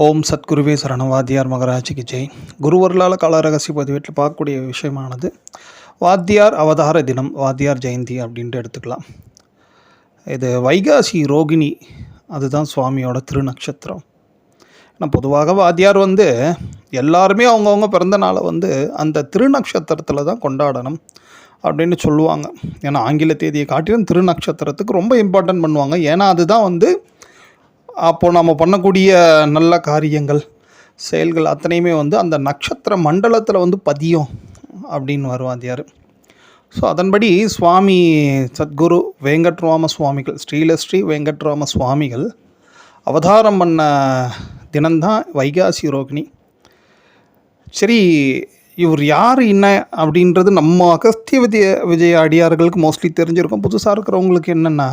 ஓம் சத்குருவே சரணவாத்தியார் மகராஜிக்கு ஜெய். குருவர்களால் கால ரகசிய பதிவேட்டில் பார்க்கக்கூடிய விஷயமானது வாத்தியார் அவதார தினம் வாத்தியார் ஜெயந்தி அப்படின்ட்டு எடுத்துக்கலாம். இது வைகாசி ரோகிணி அதுதான் சுவாமியோட திருநக்ஷத்திரம். ஏன்னா பொதுவாக வாத்தியார் வந்து எல்லாருமே அவங்கவுங்க பிறந்த நாளை வந்து அந்த திருநக்ஷத்திரத்தில் தான் கொண்டாடணும் அப்படின்னு சொல்லுவாங்க. ஏன்னா ஆங்கில தேதியை காட்டிலும் திருநக்ஷத்திரத்துக்கு ரொம்ப இம்பார்ட்டன்ட் பண்ணுவாங்க. ஏன்னா அதுதான் வந்து அப்போது நம்ம பண்ணக்கூடிய நல்ல காரியங்கள் செயல்கள் அத்தனையுமே வந்து அந்த நட்சத்திர மண்டலத்தில் வந்து பதியும் அப்படின்னு வருவாதியார் ஸோ அதன்படி சுவாமி சத்குரு வெங்கட்ராம சுவாமிகள் ஸ்ரீலஸ்ரீ வெங்கட்ராம சுவாமிகள் அவதாரம் பண்ண தினம்தான் வைகாசி ரோகிணி. சரி இவர் யார் என்ன அப்படின்றது நம்ம அகஸ்திய விஜய விஜய அடியார்களுக்கு மோஸ்ட்லி தெரிஞ்சிருக்கும். புதுசாக இருக்கிறவங்களுக்கு என்னென்னா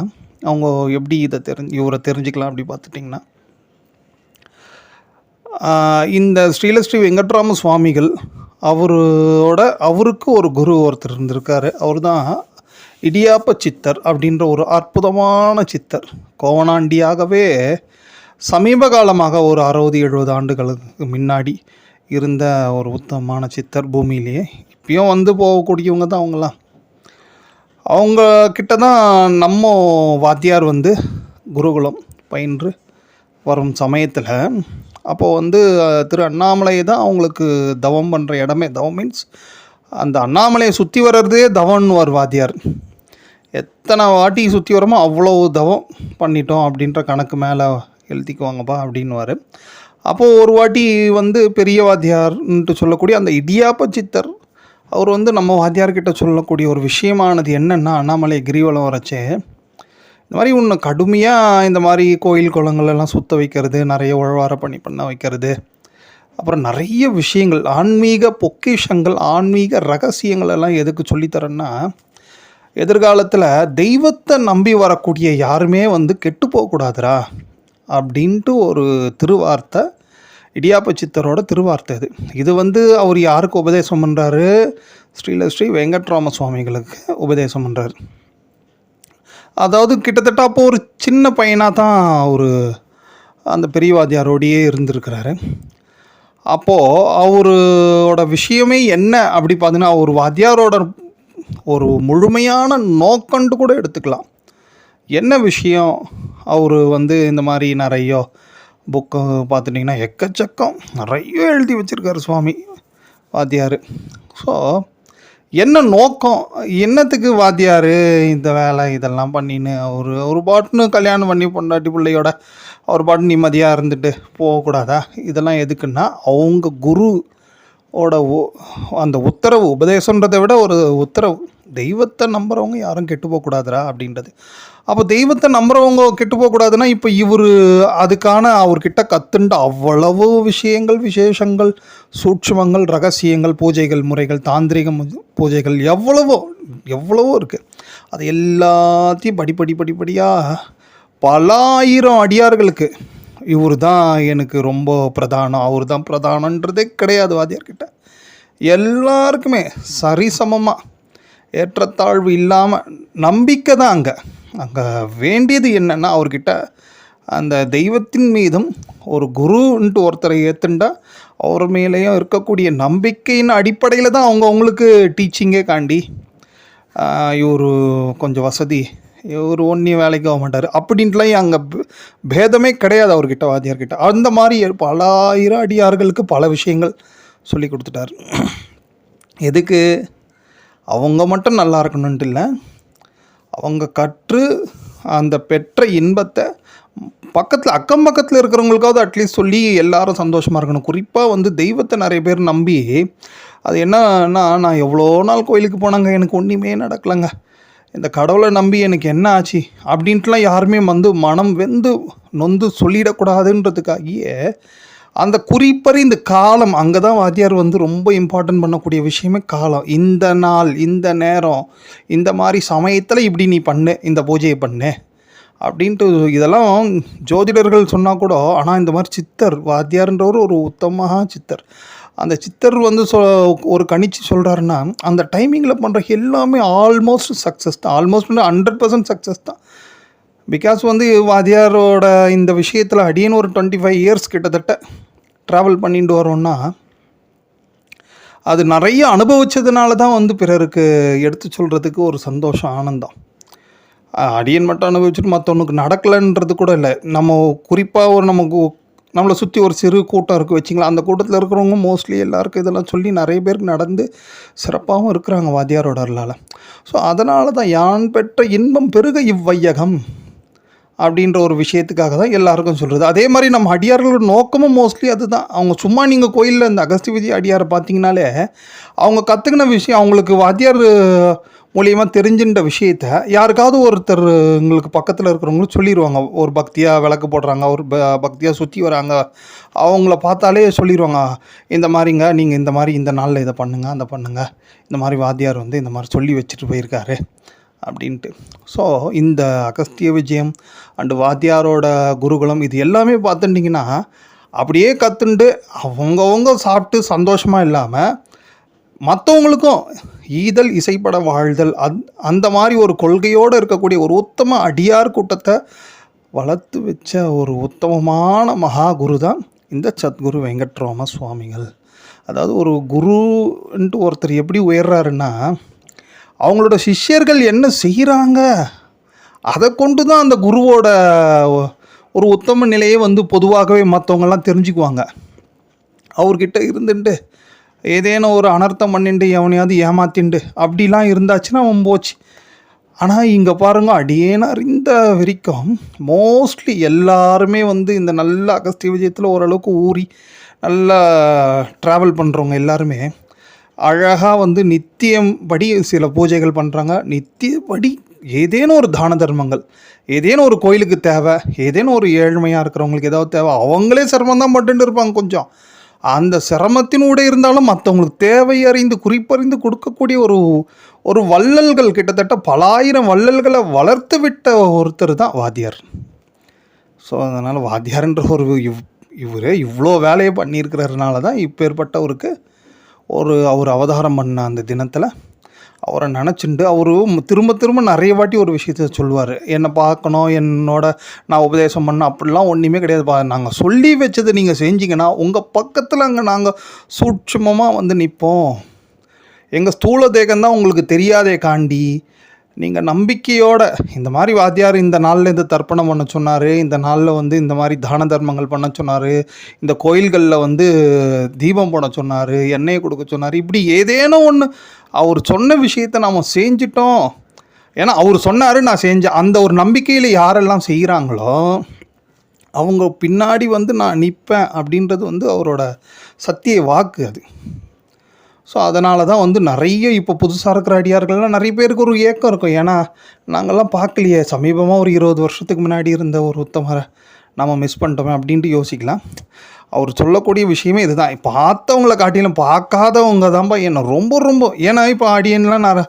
அவங்க எப்படி இதை தெரிஞ்சு இவரை தெரிஞ்சுக்கலாம் அப்படி பார்த்துட்டிங்கன்னா இந்த ஸ்ரீலஸ்ரீ வெங்கட்ராம சுவாமிகள் அவரோட அவருக்கு ஒரு குரு ஒருத்தர் இருந்திருக்காரு. அவர் தான் இடியாப்ப சித்தர் அப்படின்ற ஒரு அற்புதமான சித்தர். கோவனாண்டியாகவே சமீப காலமாக ஒரு அறுபது எழுபது ஆண்டுகளுக்கு முன்னாடி இருந்த ஒரு உத்தமமான சித்தர் பூமியிலேயே. இப்பயும் வந்து போகக்கூடியவங்க தான் அவங்களாம் அவங்க கிட்ட தான் நம்ம வாத்தியார் வந்து குருகுலம் பயின்று வரும் சமயத்தில். அப்போது வந்து திரு அண்ணாமலை தான் அவங்களுக்கு தவம் பண்ணுற இடமே. தவம் மீன்ஸ் அந்த அண்ணாமலையை சுற்றி வர்றதே தவன்வார் வாத்தியார். எத்தனை வாட்டி சுற்றி வரோமோ அவ்வளோ தவம் பண்ணிட்டோம் அப்படின்ற கணக்கு மேலே எழுதிக்குவாங்கப்பா அப்படின்னுவார். அப்போது ஒரு வாட்டி வந்து பெரிய வாத்தியார்ன்ட்டு சொல்லக்கூடிய அந்த இடியாப்ப சித்தர் அவர் வந்து நம்ம வாத்தியார்கிட்ட சொல்லக்கூடிய ஒரு விஷயமானது என்னென்னா அண்ணாமலை கிரிவலம் வரச்சே இந்த மாதிரி ஒன்று கடுமையாக இந்த மாதிரி கோயில் குளங்கள் எல்லாம் சுத்த வைக்கிறது நிறைய உழவார பண்ணி பண்ண வைக்கிறது அப்புறம் நிறைய விஷயங்கள் ஆன்மீக பொக்கிஷங்கள் ஆன்மீக ரகசியங்கள் எல்லாம் எதுக்கு சொல்லித்தரேன்னா எதிர்காலத்தில் தெய்வத்தை நம்பி வரக்கூடிய யாருமே வந்து கெட்டு போகக்கூடாதுரா அப்படின்ட்டு ஒரு திருவார்த்தை இடியாப்ப சித்தரோட திருவார்த்தை இது இது வந்து அவர் யாருக்கு உபதேசம் பண்ணுறாரு ஸ்ரீலஸ்ரீ வெங்கட்ராம சுவாமிகளுக்கு உபதேசம் பண்ணுறாரு அதாவது கிட்டத்தட்ட அப்போ ஒரு சின்ன பையனாக தான் ஒரு அந்த பெரியவாதியாரோடையே இருந்திருக்கிறாரு. அப்போது அவரோட விஷயமே என்ன அப்படி பார்த்தீங்கன்னா ஒரு வாத்தியாரோட ஒரு முழுமையான நோக்கண்டு கூட எடுத்துக்கலாம். என்ன விஷயம்? அவர் வந்து இந்த மாதிரி நிறைய புக்கு பார்த்துட்டிங்கன்னா எக்கச்சக்கம். நிறைய எழுதி வச்சுருக்காரு சுவாமி வாத்தியார். ஸோ என்ன நோக்கம்? என்னத்துக்கு வாத்தியார் இந்த வேலை இதெல்லாம் பண்ணின்னு? அவர் ஒரு பாட்டுன்னு கல்யாணம் பண்ணி பொண்டாட்டி பிள்ளையோட அவர் பாட்டு நிம்மதியாக இருந்துட்டு போகக்கூடாதா? இதெல்லாம் எதுக்குன்னா அவங்க குரு ஓட அந்த உத்தரவு உபதேசன்றதை விட ஒரு உத்தரவு. தெய்வத்தை நம்புகிறவங்க யாரும் கெட்டு போகக்கூடாதுரா அப்படின்றது. அப்போ தெய்வத்தை நம்புகிறவங்க கெட்டு போகக்கூடாதுன்னா இப்போ இவர் அதுக்கான அவர்கிட்ட கத்துண்ட அவ்வளவு விஷயங்கள் விசேஷங்கள் சூட்சமங்கள் ரகசியங்கள் பூஜைகள் முறைகள் தாந்திரிகம் பூஜைகள் எவ்வளவோ எவ்வளவோ இருக்குது அது எல்லாத்தையும் படிப்படி படிப்படியாக பல ஆயிரம் அடியார்களுக்கு இவர் தான் எனக்கு ரொம்ப பிரதானம். அவர் தான் பிரதானன்றதே கிடையாது வாதியார்கிட்ட எல்லாருக்குமே சரிசமமாக ஏற்றத்தாழ்வு இல்லாமல் நம்பிக்கை தான் அங்கே. அங்கே வேண்டியது என்னென்னா அவர்கிட்ட அந்த தெய்வத்தின் மீதும் ஒரு குருன்ட்டு ஒருத்தரை ஏற்றுண்டா அவர் மேலேயும் இருக்கக்கூடிய நம்பிக்கையின் அடிப்படையில் தான் அவங்க அவங்களுக்கு டீச்சிங்கே காண்டி இவர் கொஞ்சம் வசதி இவர் ஒன்றியும் வேலைக்கு ஆக மாட்டார். அப்படின்ட்டுலாம் அங்கே பேதமே கிடையாது அவர்கிட்ட வாத்தியார்கிட்ட. அந்த மாதிரி பல ஆயிரம் அடியார்களுக்கு பல விஷயங்கள் சொல்லி கொடுத்துட்டார். எதுக்கு அவங்க மட்டும் நல்லா இருக்கணுன்ட்டு இல்லை. அவங்க கற்று அந்த பெற்ற இன்பத்தை பக்கத்தில் அக்கம் பக்கத்தில் இருக்கிறவங்களுக்காவது அட்லீஸ்ட் சொல்லி எல்லாரும் சந்தோஷமாக இருக்கணும். குறிப்பாக வந்து தெய்வத்தை நிறைய பேர் நம்பி அது என்னன்னா நான் எவ்வளோ நாள் கோயிலுக்கு போனாங்க எனக்கு ஒன்றுமே நடக்கலைங்க. இந்த கடவுளை நம்பி எனக்கு என்ன ஆச்சு? அப்படின்ட்டுலாம் யாருமே வந்து மனம் வெந்து நொந்து சொல்லிடக்கூடாதுன்றதுக்காகியே அந்த குறிப்பறி இந்த காலம் அங்கே தான் வாத்தியார் வந்து ரொம்ப இம்பார்ட்டன்ட் பண்ணக்கூடிய விஷயமே காலம். இந்த நாள் இந்த நேரம் இந்த மாதிரி சமயத்தில் இப்படி நீ பண்ணு இந்த பூஜையை பண்ணு அப்படின்ட்டு இதெல்லாம் ஜோதிடர்கள் சொன்னால் கூட ஆனால் இந்த மாதிரி சித்தர் வாத்தியார்ன்றவர் ஒரு உத்தமாக சித்தர். அந்த சித்தர் வந்து சொ ஒரு கணிச்சு சொல்கிறாருன்னா அந்த டைமிங்கில் பண்ணுற எல்லாமே ஆல்மோஸ்ட் சக்ஸஸ் தான். ஆல்மோஸ்ட் ஹண்ட்ரட் பர்சன்ட் சக்ஸஸ் தான். பிகாஸ் வந்து வாதியாரோட இந்த விஷயத்தில் அடியேன்னு ஒரு டுவெண்ட்டி ஃபைவ் இயர்ஸ் கிட்டத்தட்ட ட்ராவல் பண்ணிட்டு வரோன்னா அது நிறைய அனுபவித்ததுனால தான் வந்து பிறருக்கு எடுத்து சொல்கிறதுக்கு ஒரு சந்தோஷம் ஆனந்தம். அடியன் மட்டும் அனுபவிச்சுட்டு மற்றவனுக்கு நடக்கலைன்றது கூட இல்லை. நம்ம குறிப்பாக ஒரு நமக்கு நம்மளை சுற்றி ஒரு சிறு கூட்டம் இருக்குது வச்சிங்களா அந்த கூட்டத்தில் இருக்கிறவங்க மோஸ்ட்லி எல்லாருக்கும் இதெல்லாம் சொல்லி நிறைய பேருக்கு நடந்து சிறப்பாகவும் இருக்கிறாங்க வாத்தியாரோட அருளால். ஸோ அதனால தான் யான் பெற்ற இன்பம் பெருக இவ்வையகம். அப்படின்ற ஒரு விஷயத்துக்காக தான் எல்லாருக்கும் சொல்கிறது அதே மாதிரி நம்ம அடியார்களோட நோக்கமும் மோஸ்ட்லி அதுதான். அவங்க சும்மா நீங்கள் கோயிலில் இந்த அகஸ்தி விஜய் அடியாரை பார்த்தீங்கனாலே அவங்க கற்றுக்கின விஷயம் அவங்களுக்கு வாத்தியார் மூலியமாக தெரிஞ்சுன்ற விஷயத்த யாருக்காவது ஒருத்தர் உங்களுக்கு பக்கத்தில் இருக்கிறவங்களும் சொல்லிடுவாங்க ஒரு பக்தியாக விளக்கு போடுறாங்க ஒரு ப பக்தியாக சுற்றி வராங்க. அவங்கள பார்த்தாலே சொல்லிடுவாங்க இந்த மாதிரிங்க நீங்கள் இந்த மாதிரி இந்த நாளில் இதை பண்ணுங்கள் அந்த பண்ணுங்கள் இந்த மாதிரி வாத்தியார் வந்து இந்த மாதிரி சொல்லி வச்சுட்டு போயிருக்காரு. அப்படின்ட்டு. ஸோ இந்த அகஸ்திய விஜயம் அண்டு வாத்தியாரோட குருகுலம் இது எல்லாமே பார்த்துட்டிங்கன்னா அப்படியே கற்றுண்டு அவங்கவுங்க சாப்பிட்டு சந்தோஷமாக இல்லாமல் மற்றவங்களுக்கும் ஈதல் இசைப்பட வாழ்தல் அந் அந்த மாதிரி ஒரு கொள்கையோடு இருக்கக்கூடிய ஒரு உத்தம அடியார் கூட்டத்தை வளர்த்து வச்ச ஒரு உத்தமமான மகா குரு தான் இந்த சத்குரு வெங்கட்ராம சுவாமிகள். அதாவது ஒரு குருன்ட்டு ஒருத்தர் எப்படி உயர்றாருன்னா அவங்களோட சிஷ்யர்கள் என்ன செய்கிறாங்க அதை கொண்டு தான் அந்த குருவோட ஒரு உத்தம நிலையை வந்து பொதுவாகவே மற்றவங்கெல்லாம் தெரிஞ்சுக்குவாங்க. அவர்கிட்ட இருந்துட்டு ஏதேனும் ஒரு அனர்த்தம் பண்ணிட்டு எவனையாவது ஏமாத்திண்டு. அப்படிலாம் இருந்தாச்சுன்னா அவன் போச்சு. ஆனால் இங்கே பாருங்க அடியேன அறிந்த வரைக்கும் மோஸ்ட்லி எல்லாருமே வந்து இந்த நல்ல அகஸ்திய விஜயத்தில் ஓரளவுக்கு ஊறி நல்லா ட்ராவல் பண்ணுறவங்க எல்லாருமே அழகாக வந்து நித்தியம் படி சில பூஜைகள் பண்ணுறாங்க நித்தியப்படி ஏதேனும் ஒரு தான தர்மங்கள் ஏதேனும் ஒரு கோயிலுக்கு தேவை ஏதேனும் ஒரு ஏழ்மையாக இருக்கிறவங்களுக்கு ஏதாவது தேவை அவங்களே சிரமம் தான் பட்டுன்னு இருப்பாங்க கொஞ்சம். அந்த சிரமத்தினூட இருந்தாலும் மற்றவங்களுக்கு தேவை அறிந்து குறிப்பறிந்து கொடுக்கக்கூடிய ஒரு ஒரு வள்ளல்கள் கிட்டத்தட்ட பலாயிரம் வள்ளல்களை வளர்த்து விட்ட ஒருத்தர் தான் வாத்தியார். ஸோ அதனால் வாத்தியார்ன்ற ஒரு இவ் இவர் இவ்வளோ வேலையை பண்ணியிருக்கிறதுனால தான் இப்பேற்பட்டவருக்கு ஒரு அவர் அவதாரம் பண்ண அந்த தினத்தில் அவரை நினச்சிண்டு அவர் திரும்ப திரும்ப நிறைய வாட்டி ஒரு விஷயத்த சொல்லுவார். என்னை பார்க்கணும் என்னோட நான் உபதேசம் பண்ண அப்படிலாம் ஒன்றுமே கிடையாது. பா நாங்கள் சொல்லி வச்சதை நீங்கள் செஞ்சீங்கன்னா உங்கள் பக்கத்தில் அங்கே நாங்கள் சூட்சமமாக வந்து நிற்போம் எங்கள் ஸ்தூல தேகம்தான் உங்களுக்கு தெரியாதே காண்டி நீங்கள் நம்பிக்கையோட இந்த மாதிரி வாத்தியார் இந்த நாளில் இந்த தர்ப்பணம் பண்ண சொன்னார் இந்த நாளில் வந்து இந்த மாதிரி தான தர்மங்கள் பண்ண சொன்னார் இந்த கோயில்களில் வந்து தீபம் போட சொன்னார் எண்ணெயை கொடுக்க சொன்னார் இப்படி ஏதேனும் ஒன்று அவர் சொன்ன விஷயத்தை நாம் செஞ்சிட்டோம். ஏன்னா அவர் சொன்னார் நான் செஞ்சேன் அந்த ஒரு நம்பிக்கையில் யாரெல்லாம் செய்கிறாங்களோ அவங்க பின்னாடி வந்து நான் நிற்பேன் அப்படின்றது வந்து அவரோட சத்திய வாக்கு அது. ஸோ அதனால தான் வந்து நிறைய இப்போ புதுசாக இருக்கிற அடியார்கள்லாம் நிறைய பேருக்கு ஒரு ஏக்கம் இருக்கும். ஏன்னா நாங்கள்லாம் பார்க்கலையே. சமீபமாக ஒரு இருபது வருஷத்துக்கு முன்னாடி இருந்த ஒரு உத்தமரை நம்ம மிஸ் பண்ணிட்டோமே அப்படின்ட்டு யோசிக்கலாம். அவர் சொல்லக்கூடிய விஷயமே இதுதான். பார்த்தவங்கள காட்டிலும் பார்க்காதவங்க தான்ப்பா என்ன ரொம்ப ரொம்ப. ஏன்னா இப்போ ஆடியன்லாம் நான்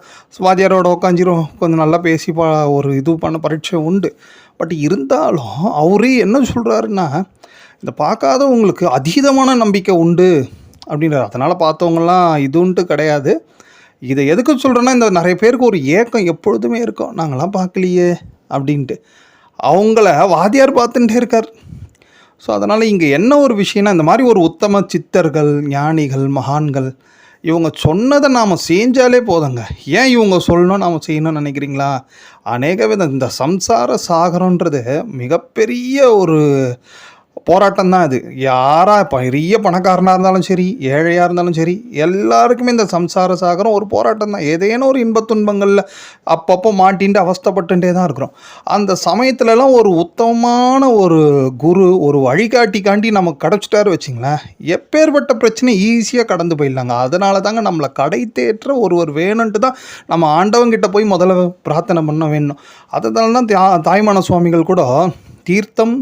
வாத்தியாரோட உட்காந்துரும் கொஞ்சம் நல்லா பேசி பா ஒரு இது பண்ண பரீட்சை உண்டு. பட் இருந்தாலும் அவரே என்ன சொல்கிறாருன்னா இந்த பார்க்காதவங்களுக்கு அதீதமான நம்பிக்கை உண்டு. அப்படின்றது அதனால் பார்த்தவங்கலாம் இதுன்ட்டு கிடையாது. இதை எதுக்கு சொல்கிறேன்னா இந்த நிறைய பேருக்கு ஒரு ஏக்கம் எப்பொழுதுமே இருக்கும். நாங்களாம் பார்க்கலையே அப்படின்ட்டு. அவங்கள வாத்தியார் பார்த்துட்டே இருக்கார். ஸோ அதனால் இங்கே என்ன ஒரு விஷயம்னா இந்த மாதிரி ஒரு உத்தம சித்தர்கள் ஞானிகள் மகான்கள் இவங்க சொன்னதை நாம் செஞ்சாலே போதுங்க. ஏன் இவங்க சொல்லணும் நாம் செய்யணும்னு நினைக்கிறீங்களா? அநேக வித இந்த சம்சார சாகரன்றது மிகப்பெரிய ஒரு போராட்டம் தான் அது யாராக பெரிய பணக்காரனாக இருந்தாலும் சரி ஏழையாக இருந்தாலும் சரி எல்லாருக்குமே இந்த சம்சார சாகரம் ஒரு போராட்டம் தான் ஏதேனும் ஒரு இன்பத் துன்பங்களில் அப்பப்போ மாட்டின்ட்டு அவஸ்தப்பட்டுட்டே தான் இருக்கிறோம். அந்த சமயத்துலலாம் ஒரு உத்தமமான ஒரு குரு ஒரு வழிகாட்டிக்காண்டி நமக்கு கிடச்சிட்டாரு வச்சிங்களேன். எப்பேற்பட்ட பிரச்சனை ஈஸியாக கடந்து போயிடலாங்க. அதனால தாங்க நம்மளை கடை தேற்ற ஒருவர் வேணுன்ட்டு தான் நம்ம ஆண்டவங்கிட்ட போய் முதல்ல பிரார்த்தனை பண்ண வேணும். அதனால தான் தாய்மான சுவாமிகள் கூட தீர்த்தம்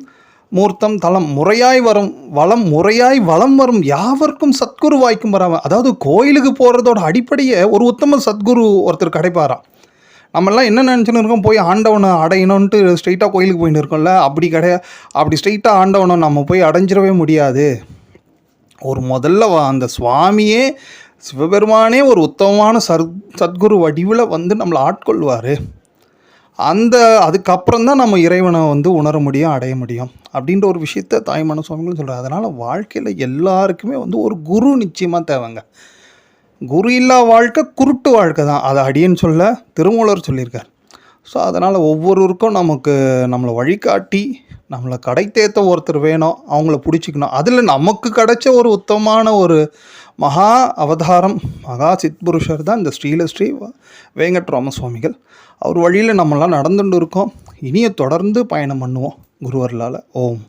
மூர்த்தம் தலம் முறையாய் வரும் வளம் முறையாய் வளம் வரும் யாவர்க்கும் சத்குரு வாய்க்கும் வராமல் அதாவது கோயிலுக்கு போகிறதோட அடிப்படையே ஒரு உத்தம சத்குரு ஒருத்தர் கிடைப்பாராம். நம்மெல்லாம் என்ன நினச்சின்னு இருக்கோம்? போய் ஆண்டவனை அடையணுன்ட்டு ஸ்ட்ரெயிட்டாக கோயிலுக்கு போயின்னு இருக்கோம்ல? அப்படி கிடையாது அப்படி ஸ்ட்ரெயிட்டாக ஆண்டவனை நம்ம போய் அடைஞ்சிடவே முடியாது. ஒரு முதல்ல அந்த சுவாமியே சிவபெருமானே ஒரு உத்தமமான சத் சத்குரு வடிவில் வந்து நம்மளை ஆட்கொள்வார். அந்த அதுக்கப்புறம் தான் நம்ம இறைவனை வந்து உணர முடியும் அடைய முடியும். அப்படின்ற ஒரு விஷயத்த தாய்மான சுவாமிகளும் சொல்கிறார் அதனால் வாழ்க்கையில் எல்லாருக்குமே வந்து ஒரு குரு நிச்சயமாக தேவைங்க. குரு இல்லா வாழ்க்கை குருட்டு வாழ்க்கை தான். அதை அடியேன்னு சொல்ல திருமூலர் சொல்லியிருக்கார். ஸோ அதனால் ஒவ்வொருவருக்கும் நமக்கு நம்மளை வழிகாட்டி நம்மளை கடை தேத்த ஒருத்தர் வேணும் அவங்கள பிடிச்சிக்கணும். அதில் நமக்கு கிடைச்ச ஒரு உத்தமமான ஒரு மகா அவதாரம் மகா சித்புருஷர் தான் இந்த ஸ்ரீலஸ்ரீ வேங்கட்ராம சுவாமிகள் அவர் வழியில் நம்மளாம் நடந்துட்டு இருக்கோம். இனிய தொடர்ந்து பயணம் பண்ணுவோம் குருவர்களால் ஓம்.